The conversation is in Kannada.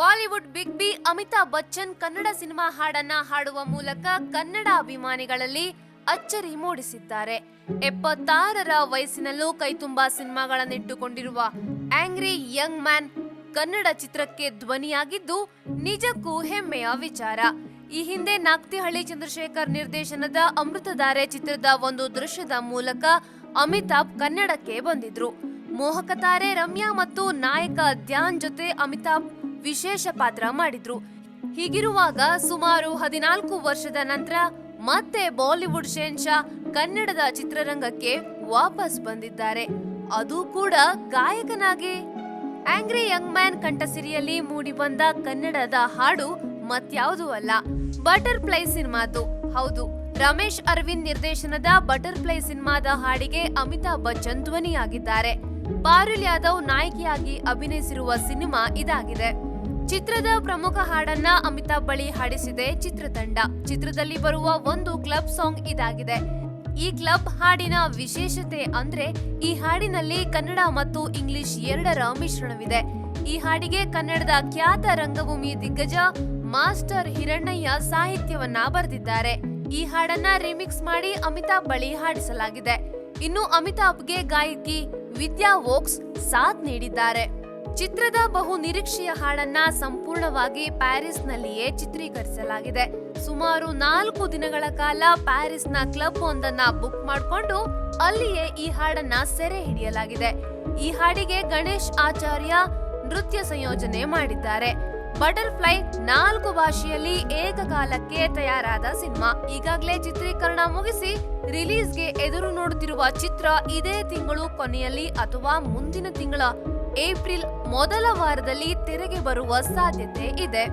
Bollywood big B Amitabh Bachchan Kannada cinema ಹಾಡನ್ನ ಹಾಡುವ ಮೂಲಕ ಕನ್ನಡ ಅಭಿಮಾನಿಗಳಲ್ಲಿ ಅಚ್ಚರಿ ಮೂಡಿಸಿದ್ದಾರೆ. ಎಪ್ಪತ್ತಾರರ ವಯಸ್ಸಿನಲ್ಲೂ ಕೈತುಂಬಾ ಸಿನಿಮಾಗಳನ್ನಿಟ್ಟುಕೊಂಡಿರುವ ಆಂಗ್ರಿ ಯಂಗ್ ಮ್ಯಾನ್ ಕನ್ನಡ ಚಿತ್ರಕ್ಕೆ ಧ್ವನಿಯಾಗಿದ್ದು ನಿಜಕ್ಕೂ ಹೆಮ್ಮೆಯ ವಿಚಾರ. ಈ ಹಿಂದೆ ನಾಗ್ತಿಹಳ್ಳಿ ಚಂದ್ರಶೇಖರ್ ನಿರ್ದೇಶನದ ಅಮೃತಧಾರೆ ಚಿತ್ರದ ಒಂದು ದೃಶ್ಯದ ಮೂಲಕ ಅಮಿತಾಬ್ ಕನ್ನಡಕ್ಕೆ ಬಂದಿದ್ರು. ಮೋಹಕ ತಾರೆ ರಮ್ಯಾ ಮತ್ತು ನಾಯಕ ಧ್ಯಾನ್ ಜೊತೆ ಅಮಿತಾಬ್ ವಿಶೇಷ ಪಾತ್ರ ಮಾಡಿದ್ರು. ಹೀಗಿರುವಾಗ ಸುಮಾರು ಹದಿನಾಲ್ಕು ವರ್ಷದ ನಂತರ ಮತ್ತೆ ಬಾಲಿವುಡ್ ಶೇನ್ಶಾ ಕನ್ನಡದ ಚಿತ್ರರಂಗಕ್ಕೆ ವಾಪಸ್ ಬಂದಿದ್ದಾರೆ. ಅದು ಕೂಡ ಗಾಯಕನಾಗಿ. ಆಂಗ್ರಿ ಯಂಗ್ ಮ್ಯಾನ್ ಕಂಠಸಿರಿಯಲ್ಲಿ ಮೂಡಿಬಂದ ಕನ್ನಡದ ಹಾಡು ಮತ್ಯಾವುದೂ ಅಲ್ಲ. ಬಟರ್ಫ್ಲೈ ಸಿನಿಮಾದು. ಹೌದು, ರಮೇಶ್ ಅರವಿಂದ್ ನಿರ್ದೇಶನದ ಬಟರ್ಫ್ಲೈ ಸಿನಿಮಾದ ಹಾಡಿಗೆ ಅಮಿತಾಬ್ ಬಚ್ಚನ್ ಧ್ವನಿಯಾಗಿದ್ದಾರೆ. ಪಾರುಲ್ ಯಾದವ್ ನಾಯಕಿಯಾಗಿ ಅಭಿನಯಿಸಿರುವ ಸಿನಿಮಾ ಇದಾಗಿದೆ. ಚಿತ್ರದ ಪ್ರಮುಖ ಹಾಡನ್ನ ಅಮಿತಾಬ್ ಬಳಿ ಹಾಡಿಸಿದೆ ಚಿತ್ರತಂಡ. ಚಿತ್ರದಲ್ಲಿ ಬರುವ ಒಂದು ಕ್ಲಬ್ ಸಾಂಗ್ ಇದಾಗಿದೆ. ಈ ಕ್ಲಬ್ ಹಾಡಿನ ವಿಶೇಷತೆ ಅಂದ್ರೆ ಈ ಹಾಡಿನಲ್ಲಿ ಕನ್ನಡ ಮತ್ತು ಇಂಗ್ಲಿಷ್ ಎರಡರ ಮಿಶ್ರಣವಿದೆ. ಈ ಹಾಡಿಗೆ ಕನ್ನಡದ ಖ್ಯಾತ ರಂಗಭೂಮಿ ದಿಗ್ಗಜ ಮಾಸ್ಟರ್ ಹಿರಣ್ಣಯ್ಯ ಸಾಹಿತ್ಯವನ್ನ ಬರೆದಿದ್ದಾರೆ. ಈ ಹಾಡನ್ನ ರಿಮಿಕ್ಸ್ ಮಾಡಿ ಅಮಿತಾಬ್ ಬಳಿ ಹಾಡಿಸಲಾಗಿದೆ. ಇನ್ನು ಅಮಿತಾಬ್ಗೆ ಗಾಯಕಿ ವಿದ್ಯಾ ವೋಕ್ಸ್ ಸಾಥ್ ನೀಡಿದ್ದಾರೆ. ಚಿತ್ರದ ಬಹು ನಿರೀಕ್ಷೆಯ ಹಾಡನ್ನ ಸಂಪೂರ್ಣವಾಗಿ ಪ್ಯಾರಿಸ್ನಲ್ಲಿಯೇ ಚಿತ್ರೀಕರಿಸಲಾಗಿದೆ. ಸುಮಾರು ನಾಲ್ಕು ದಿನಗಳ ಕಾಲ ಪ್ಯಾರಿಸ್ನ ಕ್ಲಬ್ ಒಂದನ್ನ ಬುಕ್ ಮಾಡಿಕೊಂಡು ಅಲ್ಲಿಯೇ ಈ ಹಾಡನ್ನ ಸೆರೆ ಹಿಡಿಯಲಾಗಿದೆ. ಈ ಹಾಡಿಗೆ ಗಣೇಶ್ ಆಚಾರ್ಯ ನೃತ್ಯ ಸಂಯೋಜನೆ ಮಾಡಿದ್ದಾರೆ. ಬಟರ್ಫ್ಲೈ ನಾಲ್ಕು ಭಾಷೆಯಲ್ಲಿ ಏಕಕಾಲಕ್ಕೆ ತಯಾರಾದ ಸಿನಿಮಾ. ಈಗಾಗಲೇ ಚಿತ್ರೀಕರಣ ಮುಗಿಸಿ ರಿಲೀಸ್ಗೆ ಎದುರು ನೋಡುತ್ತಿರುವ ಚಿತ್ರ ಇದೇ ತಿಂಗಳು ಕೊನೆಯಲ್ಲಿ ಅಥವಾ ಮುಂದಿನ ತಿಂಗಳ ಏಪ್ರಿಲ್ ಮೊದಲ ವಾರದಲ್ಲಿ ತೆರೆಗೆ ಬರುವ ಸಾಧ್ಯತೆ ಇದೆ.